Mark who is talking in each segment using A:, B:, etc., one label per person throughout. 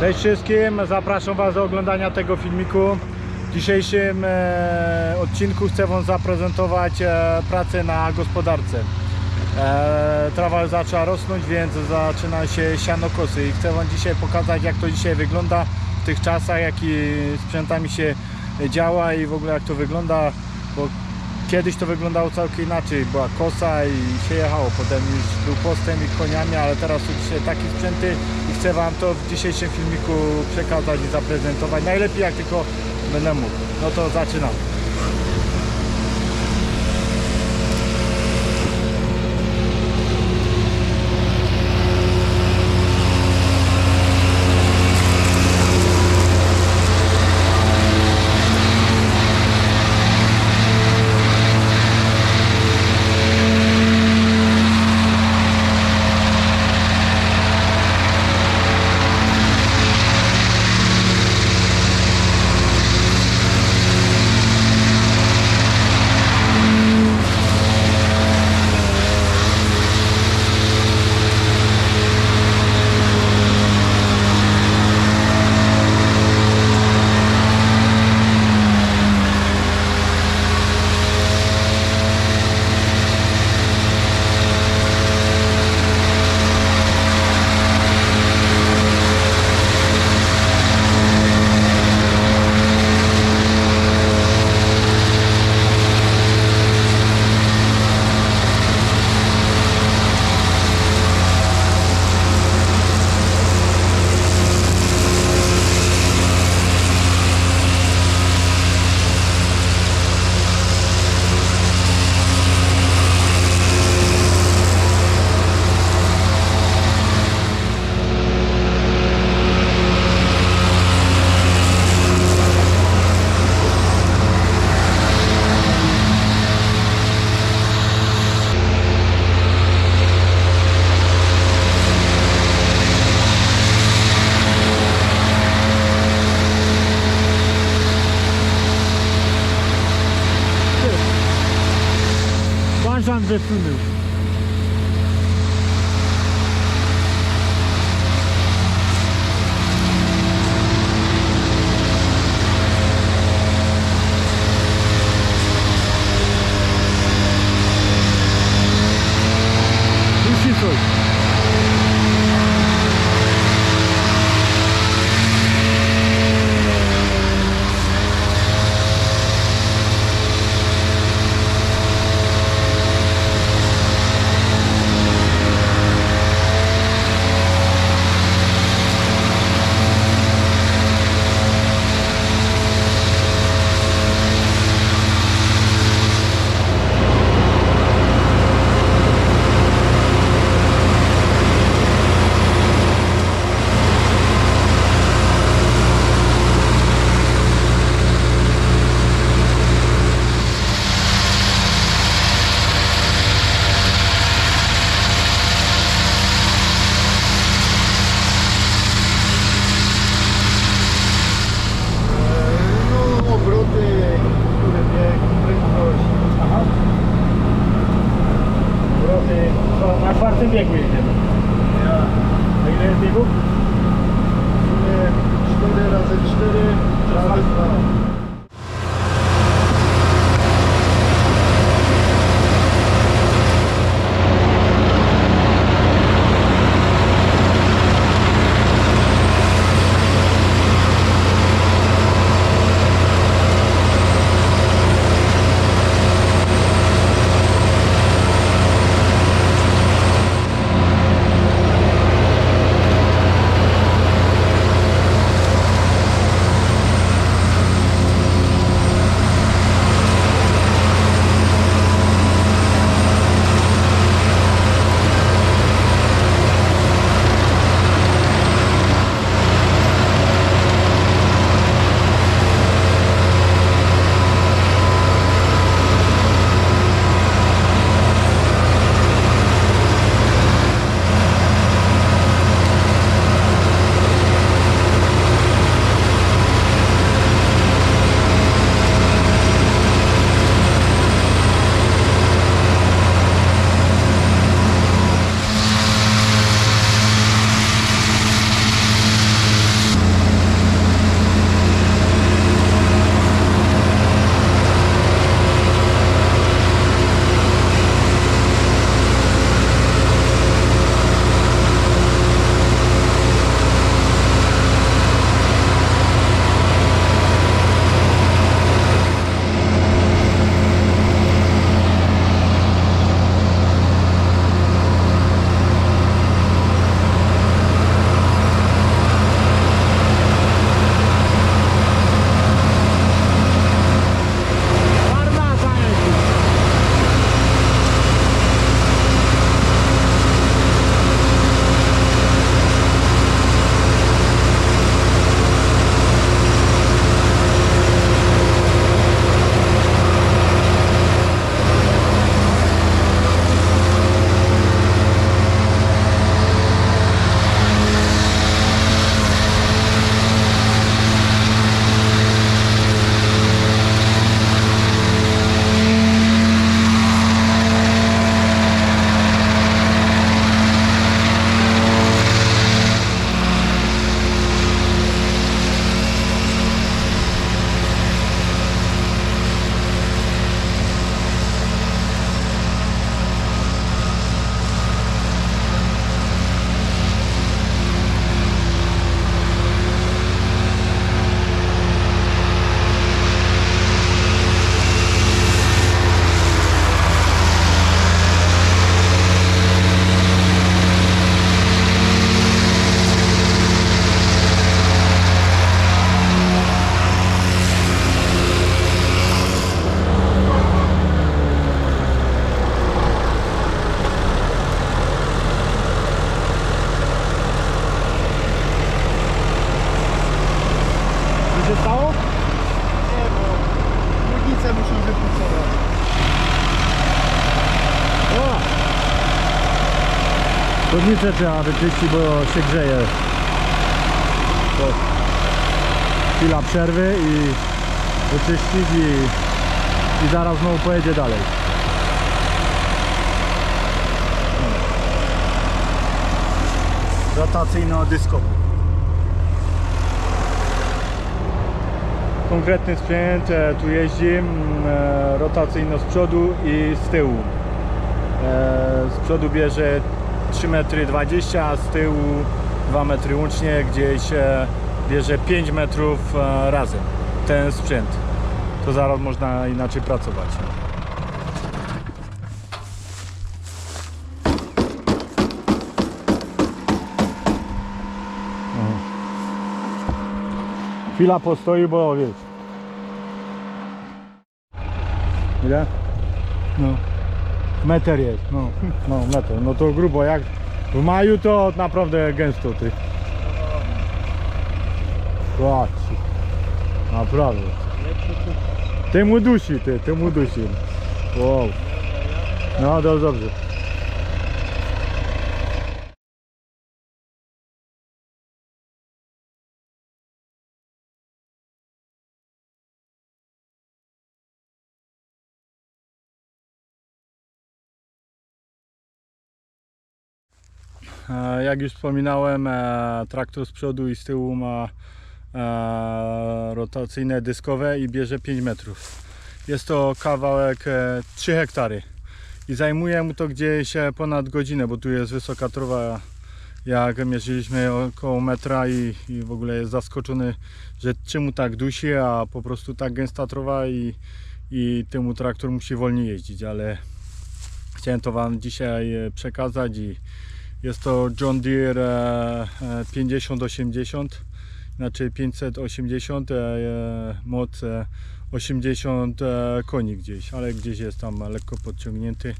A: Cześć wszystkim, zapraszam Was do oglądania tego filmiku. W dzisiejszym e, odcinku chcę Wam zaprezentować e, pracę na gospodarce. E, trawa zaczęła rosnąć, więc zaczyna się sianokosy i chcę Wam dzisiaj pokazać jak to dzisiaj wygląda w tych czasach, jaki sprzętami się działa i w ogóle jak to wygląda, bo kiedyś to wyglądało całkiem inaczej, była kosa i się jechało, potem już był postęp i koniami, ale teraz są dzisiaj takie sprzęty chcę Wam to w dzisiejszym filmiku przekazać i zaprezentować, najlepiej jak tylko będę mógł. No to zaczynam. A stało?
B: Nie, bo chłodnice muszą wypucować.
A: O! Chodnicę trzeba wyczyścić, bo się grzeje. To chwila przerwy i wyczyścić i, i zaraz znowu pojedzie dalej. Rotacyjno-dyskowy. Konkretny sprzęt e, tu jeździ mm, e, rotacyjno z przodu i z tyłu. E, z przodu bierze 3,20 m, a z tyłu 2 metry łącznie, gdzieś bierze 5 metrów razem ten sprzęt. To zaraz można inaczej pracować. Chwila postoi, bo wiesz. Ile? No. Meter jest, no, no meter, no to grubo, jak w maju to naprawdę gęsto ty. Patrz, naprawdę. Ty mu dusi, ty, ty mu dusi. Wow. No dobrze, dobrze. Jak już wspominałem, e, traktor z przodu i z tyłu ma e, rotacyjne dyskowe i bierze 5 metrów. Jest to kawałek e, 3 hektary i zajmuje mu to gdzieś e, ponad godzinę, bo tu jest wysoka trawa. Jak mierzyliśmy około metra i, i w ogóle jest zaskoczony, że czemu tak dusi, a po prostu tak gęsta trawa i, i temu traktor musi wolniej jeździć, ale chciałem to Wam dzisiaj e, przekazać i jest to John Deere e, e, 5080, znaczy 580, e, e, moc e, 80 e, koni gdzieś, ale gdzieś jest tam lekko podciągnięty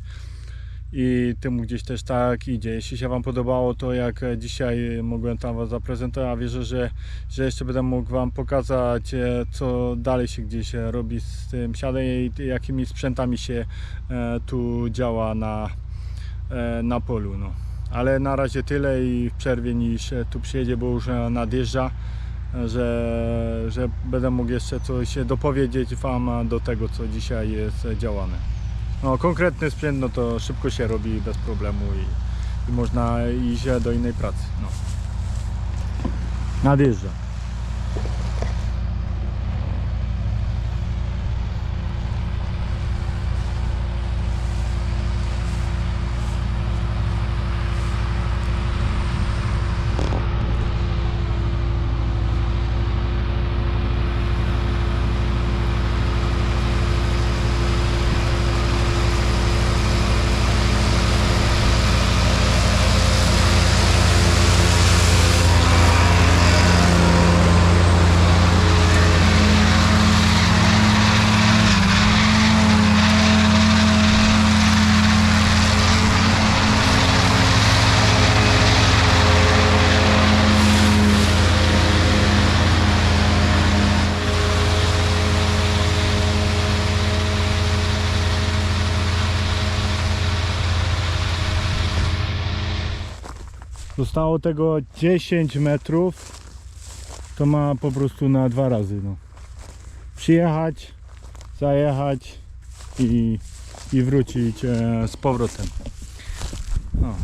A: i temu gdzieś też tak idzie. Jeśli się Wam podobało to jak e, dzisiaj mogłem tam Was zaprezentować, a wierzę, że, że jeszcze będę mógł Wam pokazać e, co dalej się gdzieś e, robi z tym siadem i jakimi sprzętami się e, tu działa na, e, na polu. No ale na razie tyle i w przerwie niż e, tu przyjedzie, bo już e, nadjeżdża, e, że, że będę mógł jeszcze coś dopowiedzieć Wam do tego, co dzisiaj jest e, działane. No, konkretny sprzęt, no to szybko się robi bez problemu i, i można iść e, do innej pracy. No. Nadjeżdża. Zostało tego 10 metrów. To ma po prostu na dwa razy. No. Przyjechać, zajechać i, i wrócić e, z powrotem. No.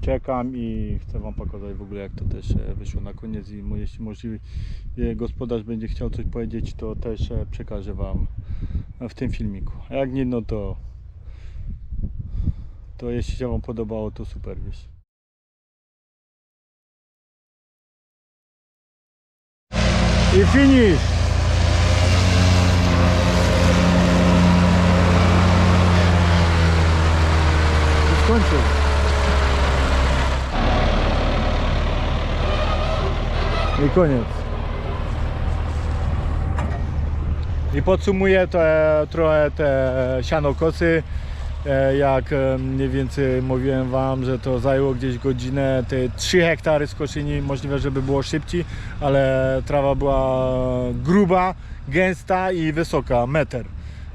A: Czekam i chcę Wam pokazać w ogóle jak to też e, wyszło na koniec i jeśli możliwe e, gospodarz będzie chciał coś powiedzieć to też e, przekażę Wam w tym filmiku. A jak nie no to to jeśli się Wam podobało to super wiesz. I finish! I skończył. I koniec. I podsumuję te, trochę te sianokosy. E, Jak e, mniej więcej mówiłem Wam, że to zajęło gdzieś godzinę, te 3 hektary skoszeni, możliwe, żeby było szybciej, ale trawa była gruba, gęsta i wysoka, meter.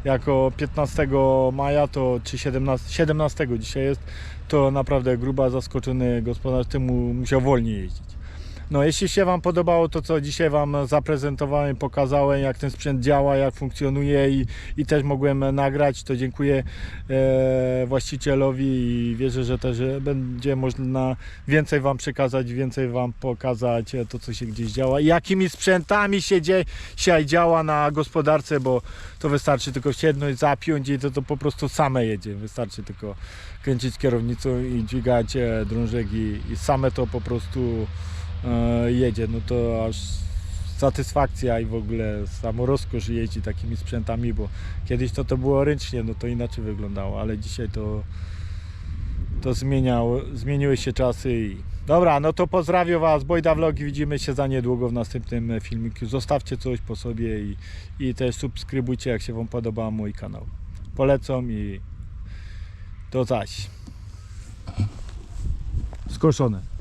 A: Jako 15 maja to, czy 17, 17 dzisiaj jest, to naprawdę gruba, zaskoczony gospodarz temu musiał wolniej jeździć. No, jeśli się Wam podobało to, co dzisiaj Wam zaprezentowałem, pokazałem, jak ten sprzęt działa, jak funkcjonuje i, i też mogłem nagrać, to dziękuję e, właścicielowi i wierzę, że też będzie można więcej Wam przekazać, więcej Wam pokazać e, to, co się gdzieś działa i jakimi sprzętami się dzie, dzisiaj działa na gospodarce, bo to wystarczy tylko siednąć, zapiąć i to, to po prostu same jedzie. Wystarczy tylko kręcić kierownicą i dźwigać e, drążek i, i same to po prostu jedzie, no to aż satysfakcja i w ogóle samo rozkosz jeździ takimi sprzętami, bo kiedyś to to było ręcznie, no to inaczej wyglądało, ale dzisiaj to to zmieniało, zmieniły się czasy i dobra, no to pozdrawiam Was, Bojda Vlogi, widzimy się za niedługo w następnym filmiku, zostawcie coś po sobie i, i też subskrybujcie jak się Wam podoba mój kanał. Polecam i to zaś. Skoszone.